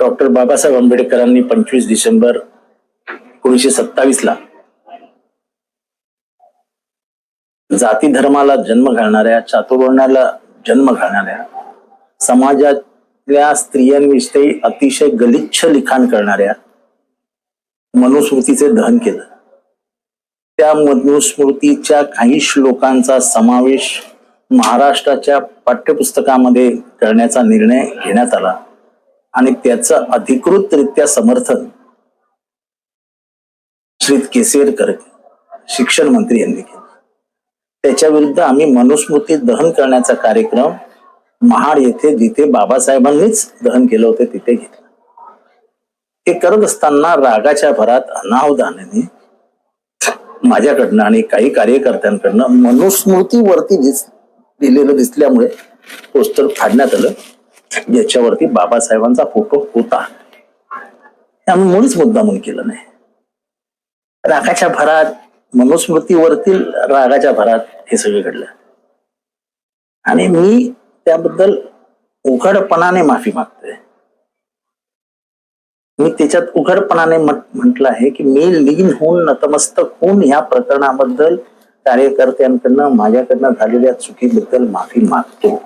Doctor Babasaheb आंबेडकरांनी पंचवीस डिसेंबर एकोणीसशे सत्तावीस ला जाती धर्माला जन्म घालणाऱ्या चातुर्वर्णाला जन्म घालणाऱ्या समाजातल्या स्त्रियांविषयी अतिशय गलिच्छ लिखाण करणाऱ्या मनुस्मृतीचे दहन केलं. त्या मनुस्मृतीच्या काही श्लोकांचा समावेश महाराष्ट्राच्या पाठ्यपुस्तकामध्ये करण्याचा निर्णय घेण्यात आला. आणि त्याचं अधिकृतरित्या समर्थन श्री केसरकर शिक्षण मंत्री यांनी केलं. त्याच्या विरुद्ध आम्ही मनुस्मृती दहन करण्याचा कार्यक्रम महाड येथे जिथे बाबासाहेबांनीच दहन केलं होतं तिथे घेतलं. ते करत असताना रागाच्या भरात अनावधानाने माझ्याकडनं आणि काही कार्यकर्त्यांकडनं मनुस्मृतीवरती दिस दिलेलं दिसल्यामुळे पोस्टर फाडण्यात आलं. ज्याच्यावरती बाबासाहेबांचा फोटो होता. आम्ही मुळीच मुद्दामून केलं नाही. रागाच्या भरात मनुस्मृतीवरतील रागाच्या भरात हे सगळं घडलं. आणि मी त्याबद्दल उघडपणाने माफी मागतोय. मी त्याच्यात उघडपणाने म्हटलं आहे की मी लीन होऊन नतमस्तक होऊन ह्या प्रकरणाबद्दल कार्यकर्त्यांकडनं माझ्याकडनं झालेल्या चुकीबद्दल माफी मागतो.